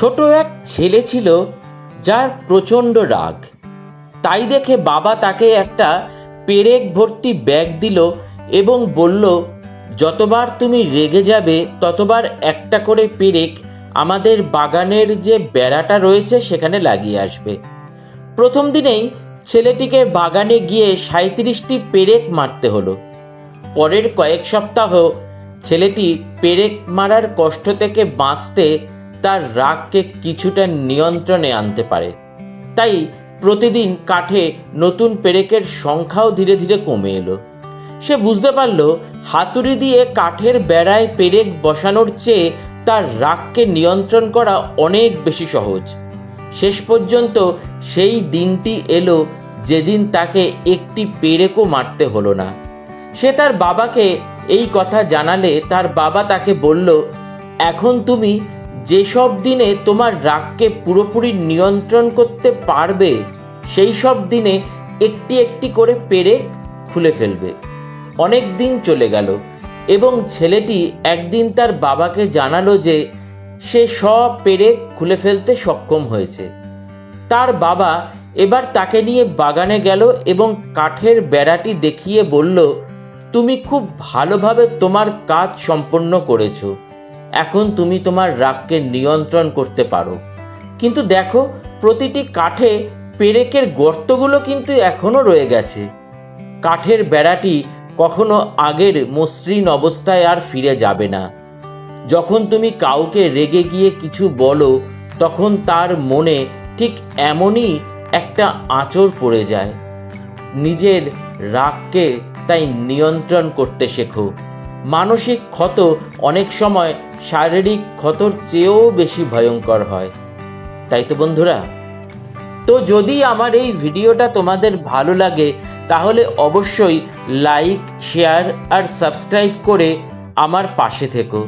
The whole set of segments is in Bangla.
ছোট এক ছেলে ছিল যার প্রচণ্ড রাগ। তাই দেখে বাবা তাকে একটা পেরেক ভর্তি ব্যাগ দিল এবং বলল, যতবার তুমি রেগে যাবে, ততবার একটা করে পেরেক আমাদের বাগানের যে বেড়াটা রয়েছে সেখানে লাগিয়ে আসবে। প্রথম দিনেই ছেলেটিকে বাগানে গিয়ে সাঁত্রিশটি পেরেক মারতে হলো। পরের কয়েক সপ্তাহ ছেলেটি পেরেক মারার কষ্ট থেকে বাঁচতে তার রাগকে কিছুটা নিয়ন্ত্রণে আনতে পারে। তাই প্রতিদিন কাঠে নতুন পেরেকের সংখ্যাও ধীরে ধীরে কমে এলো। সে বুঝতে পারল, হাতুড়ি দিয়ে কাঠের বেড়ায় পেরেক বসানোর চেয়ে তার রাগকে নিয়ন্ত্রণ করা অনেক বেশি সহজ। শেষ পর্যন্ত সেই দিনটি এলো যেদিন তাকে একটি পেরেকও মারতে হলো না। সে তার বাবাকে এই কথা জানালে তার বাবা তাকে বলল, এখন তুমি যেসব দিনে তোমার রাগকে পুরোপুরি নিয়ন্ত্রণ করতে পারবে সেই সব দিনে একটি একটি করে পেরেক খুলে ফেলবে। অনেক দিন চলে গেল এবং ছেলেটি একদিন তার বাবাকে জানালো যে সে সব পেরেক খুলে ফেলতে সক্ষম হয়েছে। তার বাবা এবার তাকে নিয়ে বাগানে গেল এবং কাঠের বেড়াটি দেখিয়ে বলল, তুমি খুব ভালোভাবে তোমার কাজ সম্পন্ন করেছ। এখন তুমি তোমার রাগকে নিয়ন্ত্রণ করতে পারো। কিন্তু দেখো, প্রতিটি কাঠে পেরেকের গর্তগুলো কিন্তু এখনও রয়ে গেছে। কাঠের বেড়াটি কখনো আগের মসৃণ অবস্থায় আর ফিরে যাবে না। যখন তুমি কাউকে রেগে গিয়ে কিছু বলো, তখন তার মনে ঠিক এমনই একটা আঁচড় পড়ে যায়। নিজের রাগকে তাই নিয়ন্ত্রণ করতে শেখো। মানসিক ক্ষত অনেক সময় শারীরিক ক্ষতর চেয়েও বেশি ভয়ঙ্কর হয়। তাই তো বন্ধুরা, তো যদি আমার এই ভিডিওটা তোমাদের ভালো লাগে, তাহলে অবশ্যই লাইক, শেয়ার আর সাবস্ক্রাইব করে আমার পাশে থেকো।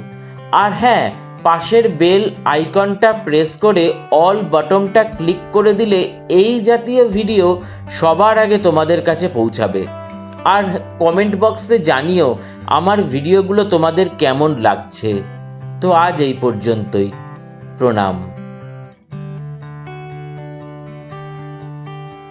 আর হ্যাঁ পাশের বেল আইকনটা প্রেস করে অল বাটনটা ক্লিক করে দিলে এই জাতীয় ভিডিও সবার আগে তোমাদের কাছে পৌঁছাবে। আর কমেন্ট বক্সে জানিও আমার ভিডিওগুলো তোমাদের কেমন লাগছে। তো আজ এই পর্যন্তই। প্রণাম।